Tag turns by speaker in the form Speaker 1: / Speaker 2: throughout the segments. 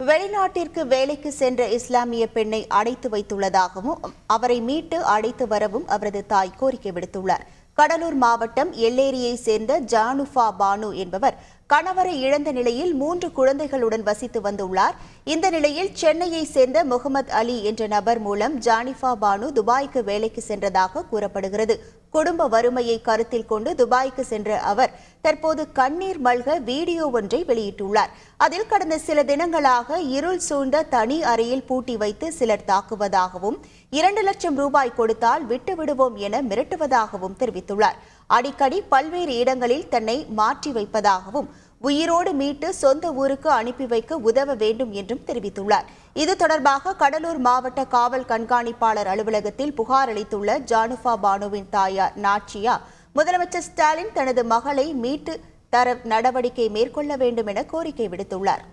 Speaker 1: வெளிநாட்டிற்கு வேலைக்கு சென்ற இஸ்லாமிய பெண்ணை அடைத்து வைத்துள்ளதாகவும் அவரை மீட்டு அழைத்து வரவும் அவரது தாய் கோரிக்கை விடுத்துள்ளார். கடலூர் மாவட்டம் எல்லேரியை சேர்ந்த ஜானுஃபா பானு என்பவர் கணவரை இழந்த நிலையில் மூன்று குழந்தைகளுடன் வசித்து வந்துள்ளார். இந்த நிலையில் சென்னையை சேர்ந்த முகமது அலி என்ற நபர் மூலம் ஜானிஃபா பானு துபாய்க்கு வேலைக்கு சென்றதாக கூறப்படுகிறது. குடும்ப வறுமையை கருத்தில் கொண்டு துபாய்க்கு சென்ற அவர் தற்போது கண்ணீர் மல்க வீடியோ ஒன்றை வெளியிட்டுள்ளார். அதில் கடந்த சில தினங்களாக இருள் சூழ்ந்த தனி அறையில் பூட்டி வைத்து சிலர் தாக்குவதாகவும் இரண்டு லட்சம் ரூபாய் கொடுத்தால் விட்டு விடுவோம் என மிரட்டுவதாகவும் தெரிவித்துள்ளார். அடிக்கடி பல்வேறு இடங்களில் தன்னை மாற்றி வைப்பதாகவும் உயிரோடு மீட்டு சொந்த ஊருக்கு அனுப்பி வைக்க உதவ வேண்டும் என்றும் தெரிவித்துள்ளார். இது தொடர்பாக கடலூர் மாவட்ட காவல் கண்காணிப்பாளர் அலுவலகத்தில் புகார் அளித்துள்ள ஜானுஃபா பானுவின் தாயார் நாச்சியா முதலமைச்சர் ஸ்டாலின் தனது மகளை மீட்டு தர நடவடிக்கை மேற்கொள்ள வேண்டும் என கோரிக்கை விடுத்துள்ளார்.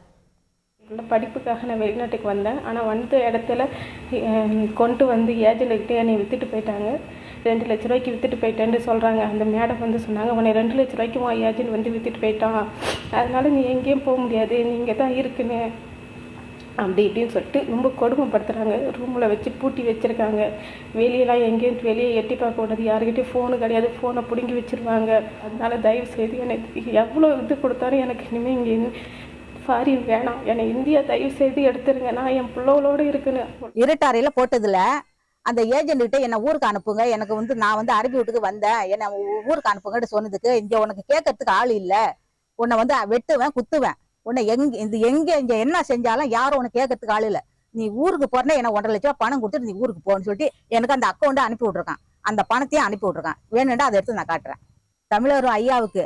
Speaker 2: படிப்புக்காக நான் வெளிநாட்டுக்கு வந்தேன். ஆனால் வந்த இடத்துல கொண்டு வந்து ஏஜென்ட்கிட்ட என்னை வித்துட்டு போயிட்டாங்க. ரெண்டு லட்ச ரூபாய்க்கு விற்றுட்டு போயிட்டேன்னு சொல்கிறாங்க அந்த மேடம் வந்து சொன்னாங்க உன்னை ரெண்டு லட்ச ரூபாய்க்கு உன் ஏஜென்ட் வந்து விற்றுட்டு போயிட்டான். அதனால நீ எங்கேயும் போக முடியாது நீ இங்கே தான் இருக்குன்னு. அப்படி இப்படின்னு சொல்லிட்டு ரொம்ப கொடுமைப்படுத்துகிறாங்க ரூமில் வச்சு பூட்டி வச்சுருக்காங்க. வெளியெல்லாம் எங்கேயும் வெளியே எட்டி பார்க்க கூடாது. யாருக்கிட்டையும் ஃபோனு கிடையாது. ஃபோனை பிடுங்கி வச்சுருவாங்க. அதனால் தயவு செய்து எனக்கு எவ்வளோ இது கொடுத்தாலும் எனக்கு இனிமேல் இங்கே ஃபாரின் வேணாம். என்னை இந்தியா தயவு செய்து எடுத்துருங்க. நான் என் பிள்ளைகளோடு இருக்குன்னு.
Speaker 3: இருட்டாறையில போட்டதில்லை. அந்த ஏஜென்ட் கிட்ட என்ன ஊருக்கு அனுப்புங்க? எனக்கு வந்து நான் வந்து அரபி வீட்டுக்கு வந்தேன். என்ன ஊருக்கு அனுப்புங்கன்னு சொன்னதுக்கு இங்க உனக்கு கேட்கறதுக்கு ஆள் இல்ல. உன்னை வந்து வெட்டுவேன் குத்துவேன். உன்னை எங்க இது எங்க இங்க என்ன செஞ்சாலும் யாரும் உனக்கு கேட்கறதுக்கு ஆள் இல்ல. நீ ஊருக்கு போறேன்னா என்ன ஒன்றரை லட்ச ரூபா பணம் கொடுத்துட்டு நீ ஊருக்கு போன்னு சொல்லிட்டு எனக்கு அந்த அக்கௌண்ட்டை அனுப்பி விட்டுருக்கான். அந்த பணத்தையும் அனுப்பி விட்டுருக்கான். வேணும்டா அதை எடுத்து நான் காட்டுறேன். தமிழரும் ஐயாவுக்கு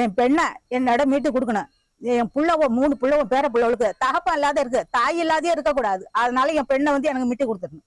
Speaker 3: என் பெண்ணை என்னோட மீட்டு கொடுக்கணும். என் பிள்ளவோ மூணு பிள்ளவோ பேர பிள்ளைகளுக்கு தகப்பம் இல்லாத இருக்கு. தாய் இல்லாதே இருக்கக்கூடாது. அதனால என் பெண்ணை வந்து எனக்கு மீட்டு கொடுத்துடணும்.